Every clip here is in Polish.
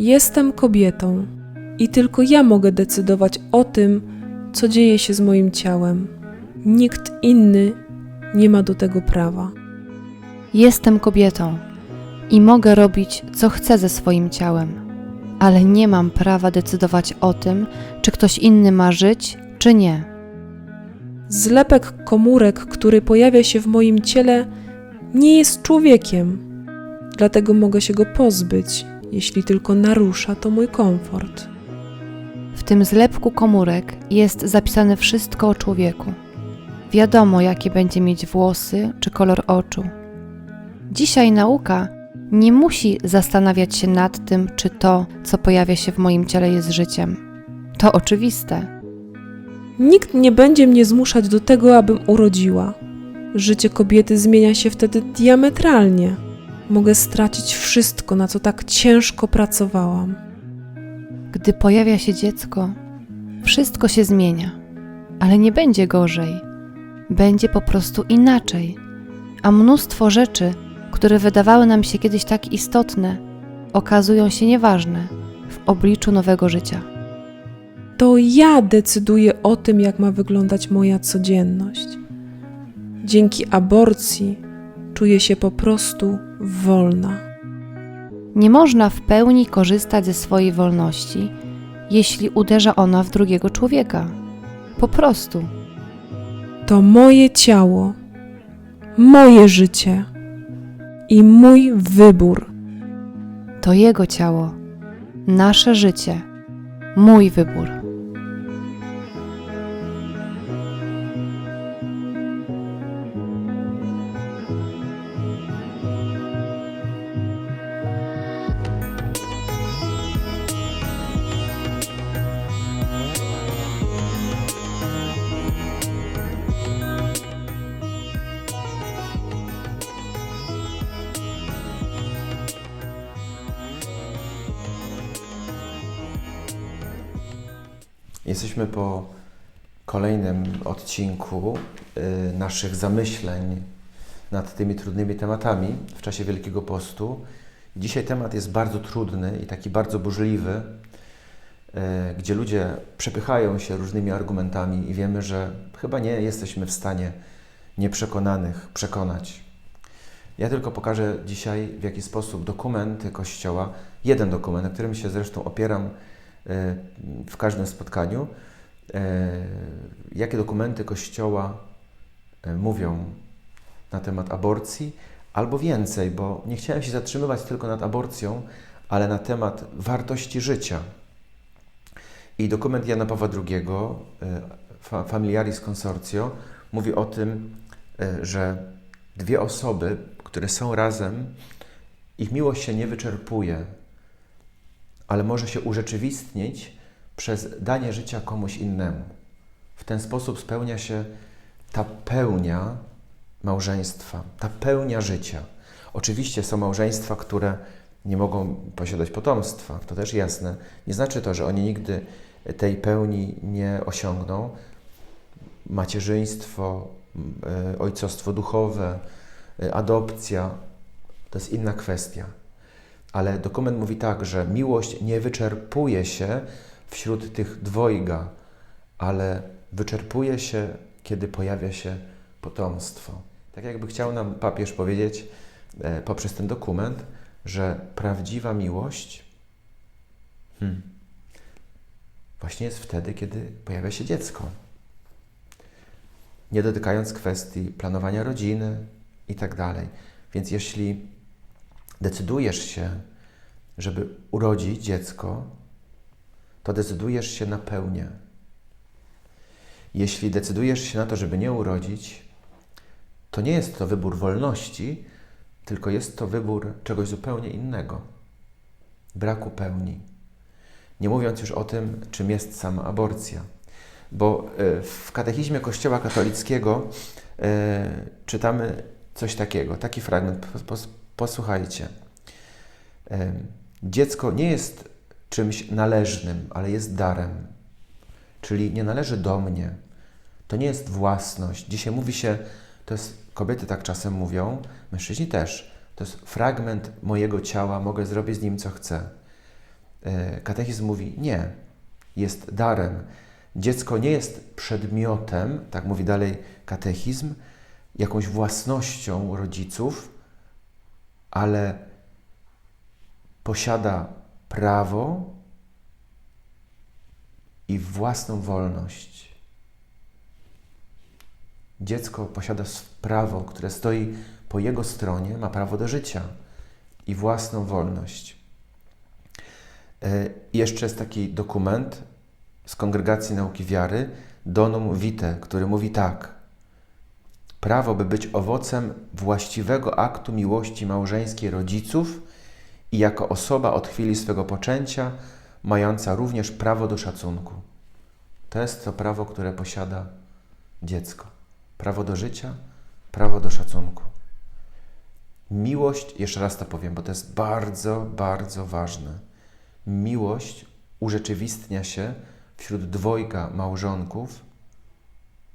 Jestem kobietą i tylko ja mogę decydować o tym, co dzieje się z moim ciałem. Nikt inny nie ma do tego prawa. Jestem kobietą i mogę robić, co chcę ze swoim ciałem, ale nie mam prawa decydować o tym, czy ktoś inny ma żyć, czy nie. Zlepek komórek, który pojawia się w moim ciele, nie jest człowiekiem, dlatego mogę się go pozbyć, jeśli tylko narusza to mój komfort. W tym zlepku komórek jest zapisane wszystko o człowieku. Wiadomo, jakie będzie mieć włosy czy kolor oczu. Dzisiaj nauka nie musi zastanawiać się nad tym, czy to, co pojawia się w moim ciele, jest życiem. To oczywiste. Nikt nie będzie mnie zmuszać do tego, abym urodziła. Życie kobiety zmienia się wtedy diametralnie. Mogę stracić wszystko, na co tak ciężko pracowałam. Gdy pojawia się dziecko, wszystko się zmienia, ale nie będzie gorzej. Będzie po prostu inaczej. A mnóstwo rzeczy, które wydawały nam się kiedyś tak istotne, okazują się nieważne w obliczu nowego życia. To ja decyduję o tym, jak ma wyglądać moja codzienność. Dzięki aborcji czuję się po prostu wolna. Nie można w pełni korzystać ze swojej wolności, jeśli uderza ona w drugiego człowieka. Po prostu. To moje ciało, moje życie i mój wybór. To jego ciało, nasze życie, mój wybór. Jesteśmy po kolejnym odcinku y, naszych zamyśleń nad tymi trudnymi tematami w czasie Wielkiego Postu. Dzisiaj temat jest bardzo trudny i taki bardzo burzliwy, y, gdzie ludzie przepychają się różnymi argumentami i wiemy, że chyba nie jesteśmy w stanie nieprzekonanych przekonać. Ja tylko pokażę dzisiaj, w jaki sposób dokumenty Kościoła, jeden dokument, na którym się zresztą opieram w każdym spotkaniu, y, jakie dokumenty Kościoła y, mówią na temat aborcji, albo więcej, bo nie chciałem się zatrzymywać tylko nad aborcją, ale na temat wartości życia. I dokument Jana Pawła II, Fa- Familiaris Consortio, mówi o tym, że dwie osoby, które są razem, ich miłość się nie wyczerpuje, ale może się urzeczywistnić przez danie życia komuś innemu. W ten sposób spełnia się ta pełnia małżeństwa, ta pełnia życia. Oczywiście są małżeństwa, które nie mogą posiadać potomstwa, to też jasne. Nie znaczy to, że oni nigdy tej pełni nie osiągną. Macierzyństwo, m, e, ojcostwo duchowe, e, adopcja to jest inna kwestia. Ale dokument mówi tak, że miłość nie wyczerpuje się wśród tych dwojga, ale wyczerpuje się, kiedy pojawia się potomstwo. Tak jakby chciał nam papież powiedzieć e, poprzez ten dokument, że prawdziwa miłość hmm, właśnie jest wtedy, kiedy pojawia się dziecko. Nie dotykając kwestii planowania rodziny i tak dalej. Więc jeśli decydujesz się, żeby urodzić dziecko, to decydujesz się na pełnię. Jeśli decydujesz się na to, żeby nie urodzić, to nie jest to wybór wolności, tylko jest to wybór czegoś zupełnie innego braku pełni. Nie mówiąc już o tym, czym jest sama aborcja. Bo e, w katechizmie Kościoła katolickiego e, czytamy coś takiego, taki fragment, posłuchajcie. Dziecko nie jest czymś należnym, ale jest darem. Czyli nie należy do mnie. To nie jest własność. Dzisiaj mówi się, to jest, kobiety tak czasem mówią, mężczyźni też. To jest fragment mojego ciała, mogę zrobić z nim co chcę. E, Katechizm mówi nie, jest darem. Dziecko nie jest przedmiotem, tak mówi dalej katechizm, jakąś własnością rodziców, ale posiada prawo i własną wolność. Dziecko posiada prawo, które stoi po jego stronie, ma prawo do życia i własną wolność. I jeszcze jest taki dokument z Kongregacji Nauki Wiary, Donum Vitae, który mówi tak. Prawo, by być owocem właściwego aktu miłości małżeńskiej rodziców i jako osoba od chwili swego poczęcia, mająca również prawo do szacunku. To jest to prawo, które posiada dziecko. Prawo do życia, prawo do szacunku. Miłość, jeszcze raz to powiem, bo to jest bardzo, bardzo ważne. Miłość urzeczywistnia się wśród dwojga małżonków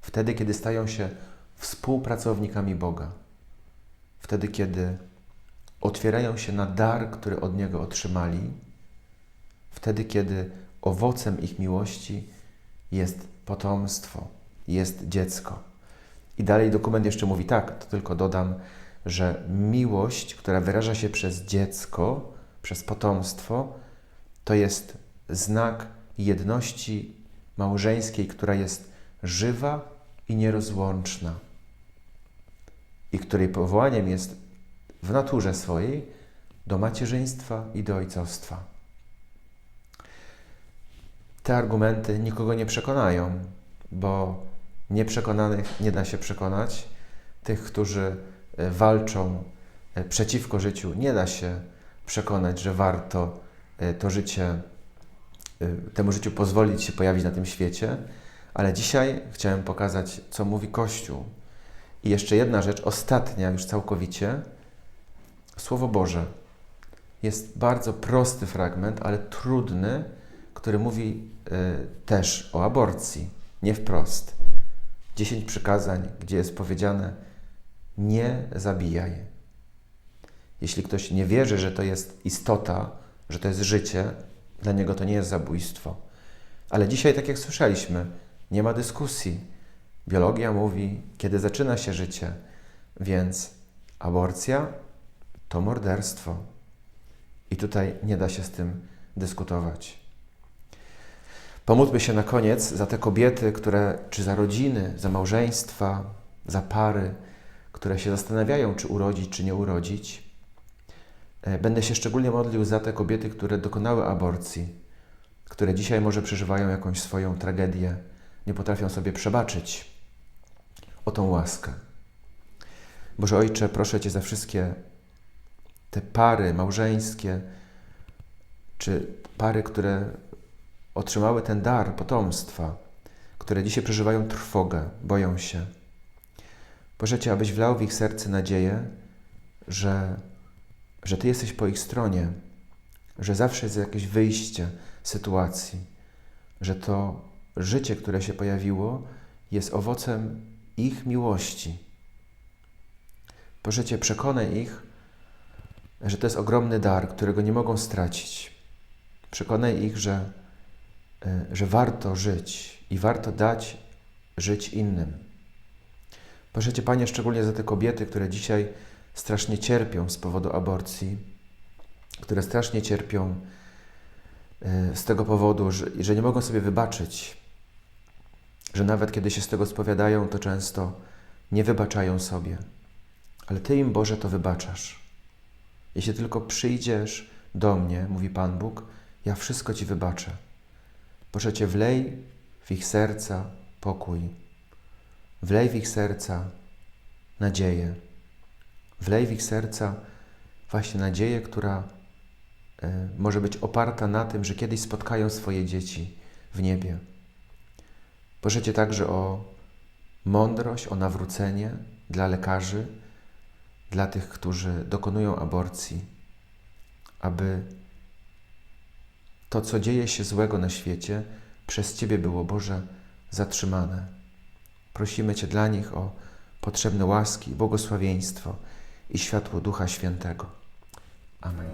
wtedy, kiedy stają się współpracownikami Boga. Wtedy, kiedy otwierają się na dar, który od Niego otrzymali. Wtedy, kiedy owocem ich miłości jest potomstwo, jest dziecko. I dalej dokument jeszcze mówi tak, to tylko dodam, że miłość, która wyraża się przez dziecko, przez potomstwo, to jest znak jedności małżeńskiej, która jest żywa i nierozłączna, i której powołaniem jest w naturze swojej do macierzyństwa i do ojcostwa. Te argumenty nikogo nie przekonają, bo nieprzekonanych nie da się przekonać. Tych, którzy e, walczą e, przeciwko życiu, nie da się przekonać, że warto e, to życie, temu życiu pozwolić się pojawić na tym świecie. Ale dzisiaj chciałem pokazać, co mówi Kościół. I jeszcze jedna rzecz, ostatnia już całkowicie. Słowo Boże. Jest bardzo prosty fragment, ale trudny, który mówi y, też o aborcji. Nie wprost. Dziesięć przykazań, gdzie jest powiedziane: Nie zabijaj. Jeśli ktoś nie wierzy, że to jest istota, że to jest życie, dla niego to nie jest zabójstwo. Ale dzisiaj, tak jak słyszeliśmy, nie ma dyskusji. Biologia mówi, kiedy zaczyna się życie, więc aborcja to morderstwo. I tutaj nie da się z tym dyskutować. Pomódlmy się na koniec za te kobiety, które, czy za rodziny, za małżeństwa, za pary, które się zastanawiają, czy urodzić, czy nie urodzić. E, będę się szczególnie modlił za te kobiety, które dokonały aborcji, które dzisiaj może przeżywają jakąś swoją tragedię, nie potrafią sobie przebaczyć o tą łaskę. Boże Ojcze, proszę Cię za wszystkie te pary małżeńskie, czy pary, które otrzymały ten dar potomstwa, które dzisiaj przeżywają trwogę, boją się. Proszę Cię, abyś wlał w ich serce nadzieję, że, że Ty jesteś po ich stronie, że zawsze jest jakieś wyjście sytuacji, że to życie, które się pojawiło, jest owocem ich miłości. Proszę Cię, przekonaj ich, że to jest ogromny dar, którego nie mogą stracić. Przekonaj ich, że, e, że warto żyć i warto dać żyć innym. Proszę Cię, Panie, szczególnie za te kobiety, które dzisiaj strasznie cierpią z powodu aborcji, które strasznie cierpią e, z tego powodu, że, że nie mogą sobie wybaczyć, że nawet kiedy się z tego spowiadają, to często nie wybaczają sobie. Ale Ty im, Boże, to wybaczasz. Jeśli tylko przyjdziesz do mnie, mówi Pan Bóg, ja wszystko Ci wybaczę. Proszę Cię, wlej w ich serca pokój. Wlej w ich serca nadzieję. Wlej w ich serca właśnie nadzieję, która y, może być oparta na tym, że kiedyś spotkają swoje dzieci w niebie. Proszę Cię także o mądrość, o nawrócenie dla lekarzy, dla tych, którzy dokonują aborcji, aby to, co dzieje się złego na świecie, przez Ciebie było, Boże, zatrzymane. Prosimy Cię dla nich o potrzebne łaski, błogosławieństwo i światło Ducha Świętego. Amen.